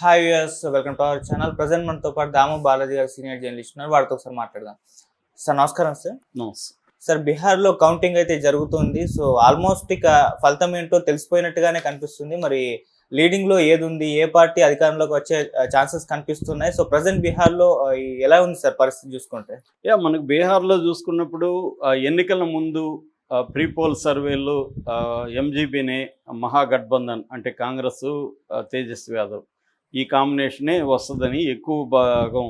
Hi US welcome to our channel present మనతో పాటు దాము బాలాజీ గారు సీనియర్ జర్నలిస్ట్ ఉన్నారు. వాడితో ఒకసారి మాట్లాడదాం. సార్ నమస్కారం సార్ సార్ బీహార్లో కౌంటింగ్ అయితే జరుగుతుంది. సో ఆల్మోస్ట్ ఇక ఫలితం ఏంటో తెలిసిపోయినట్టుగానే కనిపిస్తుంది. మరి లీడింగ్లో ఏది ఉంది? ఏ పార్టీ అధికారంలోకి వచ్చే ఛాన్సెస్ కనిపిస్తున్నాయి? సో ప్రజెంట్ బీహార్లో ఎలా ఉంది సార్ పరిస్థితి చూసుకుంటే? యా మనకు బీహార్లో చూసుకున్నప్పుడు ఎన్నికల ముందు ప్రీ పోల్ సర్వేలో ఎంజీబీనే మహాగఠబంధన్ అంటే కాంగ్రెస్ తేజస్వి యాదవ్ ఈ కాంబినేషనే వస్తుందని ఎక్కువ భాగం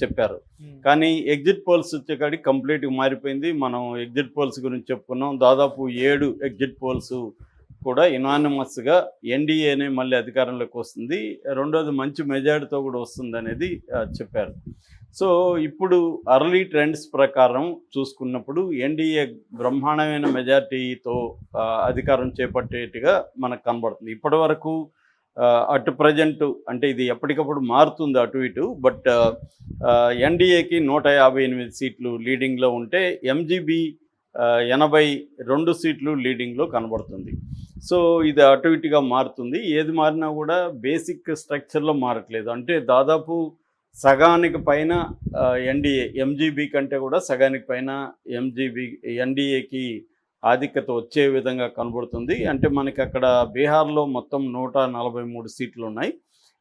చెప్పారు. కానీ ఎగ్జిట్ పోల్స్ వచ్చేకాడికి కంప్లీట్గా మారిపోయింది. మనం ఎగ్జిట్ పోల్స్ గురించి చెప్పుకున్నాం. దాదాపు ఏడు ఎగ్జిట్ పోల్స్ కూడా ఇనానిమస్గా ఎన్డీఏనే మళ్ళీ అధికారంలోకి వస్తుంది. రెండోది మంచి మెజారిటీతో కూడా వస్తుంది అనేది చెప్పారు. సో ఇప్పుడు అర్లీ ట్రెండ్స్ ప్రకారం చూసుకున్నప్పుడు ఎన్డీఏ బ్రహ్మాండమైన మెజారిటీతో అధికారం చేపట్టేట్టుగా మనకు కనబడుతుంది. ఇప్పటి వరకు అటు ప్రజెంట్ అంటే ఇది ఎప్పటికప్పుడు మారుతుంది అటు ఇటు బట్ ఎన్డీఏకి నూట యాభై ఎనిమిది సీట్లు లీడింగ్లో ఉంటే ఎంజీబీ ఎనభై రెండు సీట్లు లీడింగ్లో కనబడుతుంది. సో ఇది అటు ఇటుగా మారుతుంది. ఏది మారినా కూడా బేసిక్ స్ట్రక్చర్లో మారట్లేదు. అంటే దాదాపు సగానికి పైన ఎన్డీఏ ఎంజీబీ కంటే కూడా సగానికి పైన ఎంజీబీ ఎన్డీఏకి ఆధిక్యత వచ్చే విధంగా కనబడుతుంది. అంటే మనకి అక్కడ బీహార్లో మొత్తం నూట నలభై మూడు సీట్లు ఉన్నాయి.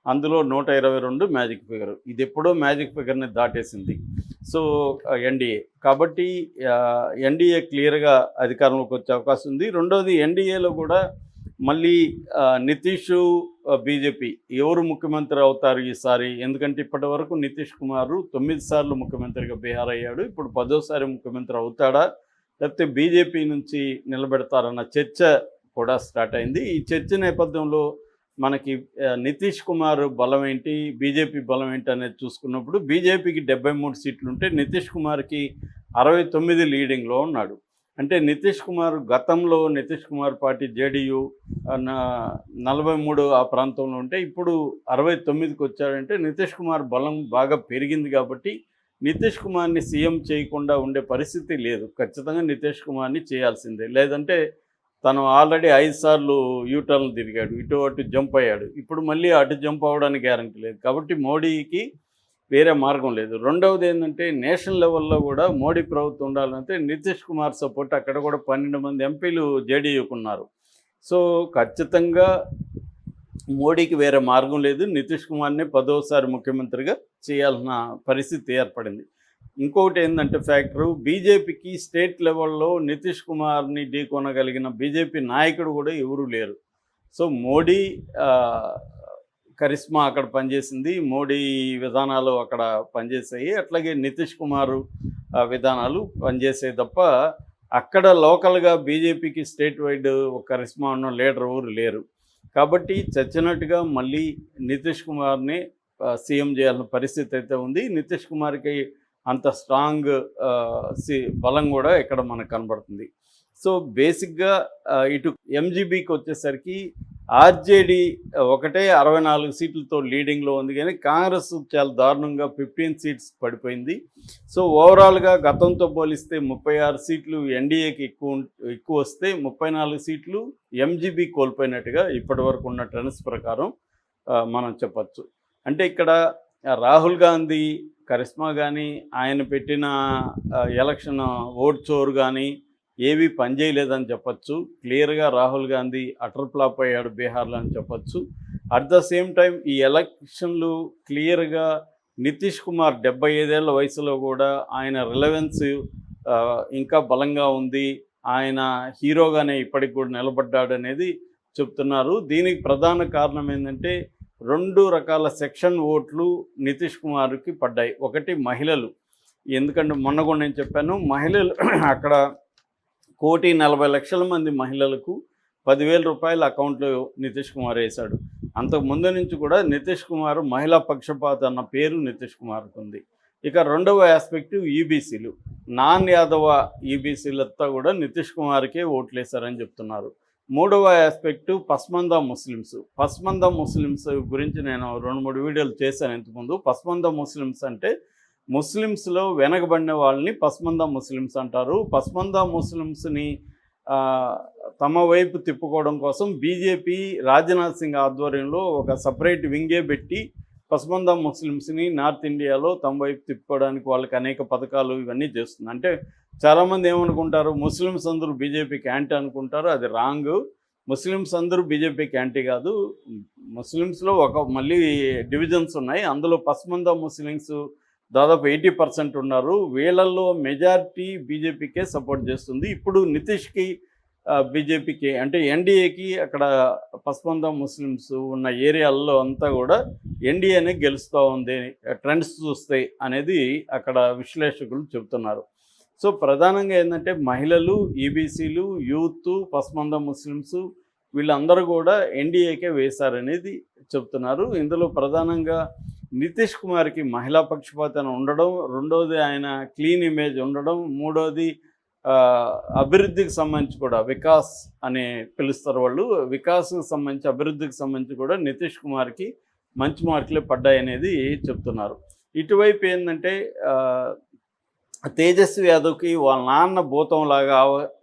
అందులో నూట ఇరవై రెండు మ్యాజిక్ ఫిగర్. ఇది ఎప్పుడో మ్యాజిక్ ఫిగర్ని దాటేసింది. So NDA. కాబట్టి ఎన్డీఏ క్లియర్గా అధికారంలోకి వచ్చే అవకాశం ఉంది. రెండవది ఎన్డీఏలో కూడా మళ్ళీ నితీష్ బీజేపీ ఎవరు ముఖ్యమంత్రి అవుతారు ఈసారి? ఎందుకంటే ఇప్పటి వరకు నితీష్ కుమార్ తొమ్మిది సార్లు ముఖ్యమంత్రిగా బీహార్ అయ్యాడు. ఇప్పుడు పదోసారి ముఖ్యమంత్రి అవుతాడా? లేకపోతే బీజేపీ నుంచి నిలబెడతారన్న చర్చ కూడా స్టార్ట్ అయింది. ఈ చర్చ నేపథ్యంలో మనకి నితీష్ కుమార్ బలం ఏంటి బీజేపీ బలం ఏంటి అనేది చూసుకున్నప్పుడు బీజేపీకి డెబ్బై మూడు సీట్లు ఉంటే నితీష్ కుమార్కి అరవై తొమ్మిది లీడింగ్లో ఉన్నాడు. అంటే నితీష్ కుమార్ గతంలో నితీష్ కుమార్ పార్టీ జేడీయూ నలభై మూడు ఆ ప్రాంతంలో ఉంటే ఇప్పుడు అరవై తొమ్మిదికి వచ్చాడంటే నితీష్ కుమార్ బలం బాగా పెరిగింది కాబట్టి నితీష్ కుమార్ని సీఎం చేయకుండా ఉండే పరిస్థితి లేదు. ఖచ్చితంగా నితీష్ కుమార్ని చేయాల్సిందే. లేదంటే తను ఆల్రెడీ ఐదు సార్లు యూటర్న్ తిరిగాడు. ఇటు అటు జంప్ అయ్యాడు. ఇప్పుడు మళ్ళీ అటు జంప్ అవ్వడానికి గ్యారంటీ లేదు. కాబట్టి మోడీకి వేరే మార్గం లేదు. రెండవది ఏంటంటే నేషనల్ లెవెల్లో కూడా మోడీ ప్రభుత్వం ఉండాలంటే నితీష్ కుమార్ సపోర్ట్ అక్కడ కూడా పన్నెండు మంది ఎంపీలు జేడీయూకున్నారు సో ఖచ్చితంగా మోడీకి వేరే మార్గం లేదు. నితీష్ కుమార్ని పదోసారి ముఖ్యమంత్రిగా చేయాల్సిన పరిస్థితి ఏర్పడింది. ఇంకొకటి ఏంటంటే ఫ్యాక్టరు బీజేపీకి స్టేట్ లెవెల్లో నితీష్ కుమార్ని ఢీకొనగలిగిన బీజేపీ నాయకుడు కూడా ఎవరూ లేరు. సో మోడీ కరిష్మా కరిస్మా అక్కడ పనిచేసింది. మోడీ విధానాలు అక్కడ పనిచేసాయి అట్లాగే నితీష్ కుమార్ విధానాలు పనిచేసాయి తప్ప అక్కడ లోకల్గా బీజేపీకి స్టేట్ వైడ్ ఒక కరిస్మా ఉన్న లీడర్ ఎవరు లేరు. కాబట్టి చచ్చినట్టుగా మళ్ళీ నితీష్ కుమార్ని సీఎం చేయాల్సిన పరిస్థితి అయితే ఉంది. నితీష్ కుమార్కి అంత స్ట్రాంగ్ సి బలం కూడా ఇక్కడ మనకు కనబడుతుంది. సో బేసిక్గా ఇటు ఎంజీబీకి వచ్చేసరికి ఆర్జేడీ ఒకటే అరవై నాలుగు సీట్లతో లీడింగ్లో ఉంది కానీ కాంగ్రెస్ చాలా దారుణంగా ఫిఫ్టీన్ సీట్స్ పడిపోయింది. సో ఓవరాల్గా గతంతో పోలిస్తే ముప్పై ఆరు సీట్లు ఎన్డీఏకి ఎక్కువ ఎక్కువ వస్తే ముప్పై నాలుగు సీట్లు ఎంజీబీ కోల్పోయినట్టుగా ఇప్పటివరకు ఉన్న ట్రెండ్స్ ప్రకారం మనం చెప్పచ్చు. అంటే ఇక్కడ రాహుల్ గాంధీ కరిష్మా కానీ ఆయన పెట్టిన ఎలక్షన్ ఓట్ చోరు కానీ ఏవి పనిచేయలేదని చెప్పచ్చు. క్లియర్గా రాహుల్ గాంధీ అటర్ ఫ్లాప్ అయ్యాడు బీహార్లో అని చెప్పచ్చు. అట్ ద సేమ్ టైం ఈ ఎలక్షన్లు క్లియర్గా నితీష్ కుమార్ డెబ్బై ఐదేళ్ళ వయసులో కూడా ఆయన రిలవెన్స్ ఇంకా బలంగా ఉంది. ఆయన హీరోగానే ఇప్పటికి కూడా నిలబడ్డాడు అనేది చెప్తున్నారు. దీనికి ప్రధాన కారణం ఏంటంటే రెండు రకాల సెక్షన్ ఓట్లు నితీష్ కుమార్కి పడ్డాయి. ఒకటి మహిళలు. ఎందుకంటే మొన్న కూడా నేను చెప్పాను మహిళలు అక్కడ కోటి నలభై లక్షల మంది మహిళలకు పదివేల రూపాయల అకౌంట్లో నితీష్ కుమార్ వేశాడు. అంతకు ముందు నుంచి కూడా నితీష్ కుమార్ మహిళా పక్షపాత అన్న పేరు నితీష్ కుమార్కు ఉంది. ఇక రెండవ ఆస్పెక్ట్ ఈబీసీలు నాన్ యాదవ ఈబీసీలతో కూడా నితీష్ కుమార్కే ఓట్లేశారని చెప్తున్నారు. మూడవ aspect Pasmanda Muslims. Pasmanda Muslims గురించి నేను రెండు మూడు వీడియోలు చేశాను ఇంతకుముందు. పస్మంద ముస్లిమ్స్ అంటే ముస్లిమ్స్లో వెనకబడిన వాళ్ళని పస్మందా ముస్లిమ్స్ అంటారు. పస్మందా ముస్లిమ్స్ని తమ వైపు తిప్పుకోవడం కోసం బీజేపీ రాజ్నాథ్ సింగ్ ఆధ్వర్యంలో ఒక సపరేట్ వింగే పెట్టి పస్మందా ముస్లిమ్స్ని నార్త్ ఇండియాలో తమ వైపు తిప్పుకోవడానికి వాళ్ళకి అనేక పథకాలు ఇవన్నీ చేస్తుంది. అంటే చాలామంది ఏమనుకుంటారు ముస్లిమ్స్ అందరూ బీజేపీకి యాంటీ అనుకుంటారు అది రాంగ్. ముస్లిమ్స్ అందరూ బీజేపీకి యాంటీ కాదు. ముస్లిమ్స్లో ఒక మళ్ళీ డివిజన్స్ ఉన్నాయి. అందులో పస్మందా ముస్లిమ్స్ దాదాపు ఎయిటీ పర్సెంట్ ఉన్నారు. వీళ్ళల్లో మెజారిటీ బీజేపీకే సపోర్ట్ చేస్తుంది. ఇప్పుడు నితీష్కి బీజేపీకి అంటే ఎన్డీఏకి అక్కడ పసమంద ముస్లిమ్స్ ఉన్న ఏరియాల్లో అంతా కూడా ఎన్డీఏనే గెలుస్తూ ఉంది. ట్రెండ్స్ చూస్తే అనేది అక్కడ విశ్లేషకులు చెబుతున్నారు. సో ప్రధానంగా ఏంటంటే మహిళలు ఈబీసీలు యూత్ పసుమంద ముస్లిమ్స్ వీళ్ళందరూ కూడా ఎన్డీఏకే వేశారనేది చెప్తున్నారు ఇందులో ప్రధానంగా నితీష్ కుమార్కి మహిళా పక్షపాతం ఉండడం రెండోది ఆయన క్లీన్ ఇమేజ్ ఉండడం మూడోది అభివృద్ధికి సంబంధించి కూడా వికాస్ అని పిలుస్తారు వాళ్ళు. వికాస్కి సంబంధించి అభివృద్ధికి సంబంధించి కూడా నితీష్ కుమార్కి మంచి మార్కులే పడ్డాయనేది చెప్తున్నారు. ఇటువైపు ఏంటంటే తేజస్వి యాదవ్కి వాళ్ళ నాన్న భూతంలాగా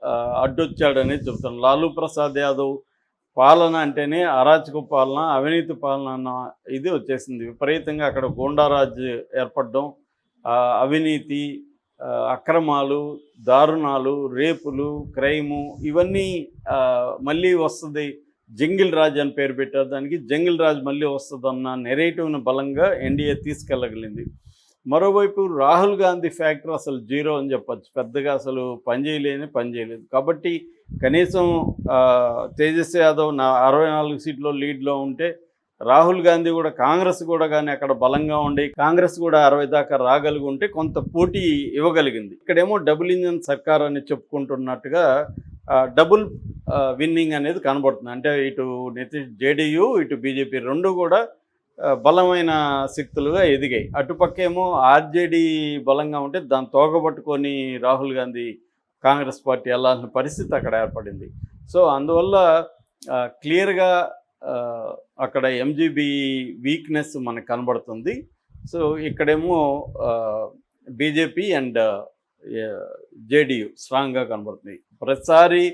ఆ, అడ్డొచ్చాడనేది చెప్తున్నారు. లాలూ ప్రసాద్ యాదవ్ పాలన అంటేనే అరాచక పాలన అవినీతి పాలన అన్న ఇది వచ్చేసింది. విపరీతంగా అక్కడ గోండారాజ్ ఏర్పడడం అవినీతి అక్రమాలు దారుణాలు రేపులు క్రైము ఇవన్నీ మళ్ళీ వస్తుంది. జంగిల్ రాజ్ అని పేరు పెట్టారు. దానికి జంగిల్ రాజ్ మళ్ళీ వస్తుందన్న నెరేటివ్ను బలంగా ఎన్డీఏ తీసుకెళ్ళగలిగింది మరోవైపు రాహుల్ గాంధీ ఫ్యాక్టర్ అసలు జీరో అని చెప్పచ్చు. పెద్దగా అసలు పనిచేయలేని పనిచేయలేదు కాబట్టి కనీసం తేజస్వి యాదవ్ నా అరవై నాలుగు సీట్లో లీడ్లో ఉంటే రాహుల్ గాంధీ కూడా కాంగ్రెస్ కూడా కానీ అక్కడ బలంగా ఉండి కాంగ్రెస్ కూడా అరవై దాకా రాగలిగి ఉంటే కొంత పోటీ ఇవ్వగలిగింది. ఇక్కడేమో డబుల్ ఇంజన్ సర్కార్ అని చెప్పుకుంటున్నట్టుగా డబుల్ విన్నింగ్ అనేది కనబడుతుంది. అంటే ఇటు నితీష్ జేడీయూ ఇటు బీజేపీ రెండు కూడా బలమైన శక్తులుగా ఎదిగాయి. అటుపక్కేమో ఆర్జేడీ బలంగా ఉంటే దాన్ని తోగబట్టుకొని రాహుల్ గాంధీ కాంగ్రెస్ పార్టీ వెళ్ళాల్సిన పరిస్థితి అక్కడ ఏర్పడింది. సో అందువల్ల క్లియర్గా అక్కడ ఎంజీబీ వీక్నెస్ మనకు కనబడుతుంది. సో ఇక్కడేమో బీజేపీ అండ్ జేడీయూ స్ట్రాంగ్గా కనబడుతుంది ప్రతిసారి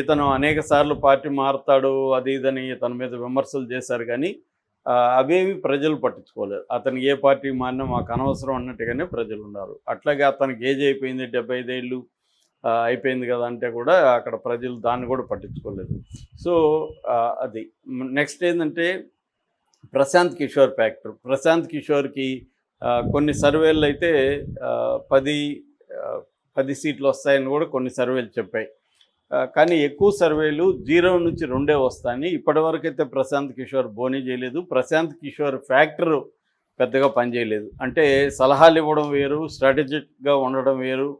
ఇతను అనేక సార్లు పార్టీ మారుతాడు అది ఇదని ఇతని మీద విమర్శలు చేశారు కానీ అవేవి ప్రజలు పట్టించుకోలేదు అతను ఏ పార్టీ మారినా మాకు అనవసరం అన్నట్టుగానే ప్రజలు ఉన్నారు. అట్లాగే అతనికి ఏజ్ అయిపోయింది డెబ్బై ఐదేళ్ళు అయిపోయింది కదా అంటే కూడా అక్కడ ప్రజలు దాన్ని కూడా పట్టించుకోలేదు. సో అది. నెక్స్ట్ ఏంటంటే ప్రశాంత్ కిషోర్ ఫ్యాక్టర్. ప్రశాంత్ కిషోర్కి కొన్ని సర్వేలు అయితే పది పది సీట్లు వస్తాయని కూడా కొన్ని సర్వేలు చెప్పాయి. కానీ ఎక్కువ సర్వేలు జీరో నుంచి రెండే వస్తాయని ఇప్పటివరకైతే ప్రశాంత్ కిషోర్ బోనీ చేయలేదు. ప్రశాంత్ కిషోర్ ఫ్యాక్టర్ పెద్దగా పనిచేయలేదు. అంటే సలహాలు ఇవ్వడం వేరు స్ట్రాటజిక్గా ఉండడం వేరు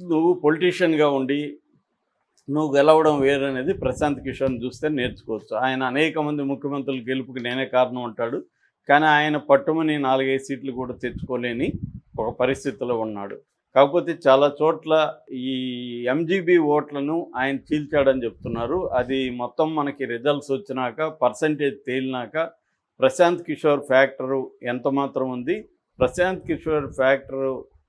నువ్వు పొలిటీషియన్గా ఉండి నువ్వు గెలవడం వేరు అనేది ప్రశాంత్ కిషోర్ని చూస్తే నేర్చుకోవచ్చు. ఆయన అనేక మంది ముఖ్యమంత్రులు గెలుపుకి నేనే కారణం అంటాడు. కానీ ఆయన పట్టుమని నాలుగైదు సీట్లు కూడా తెచ్చుకోలేని ఒక పరిస్థితిలో ఉన్నాడు. కాకపోతే చాలా చోట్ల ఈ ఎంజీబీ ఓట్లను ఆయన చీల్చాడని చెప్తున్నారు. అది మొత్తం మనకి రిజల్ట్స్ వచ్చినాక పర్సంటేజ్ తేలినాక ప్రశాంత్ కిషోర్ ఫ్యాక్టరు ఎంత మాత్రం ఉంది? ప్రశాంత్ కిషోర్ ఫ్యాక్టరు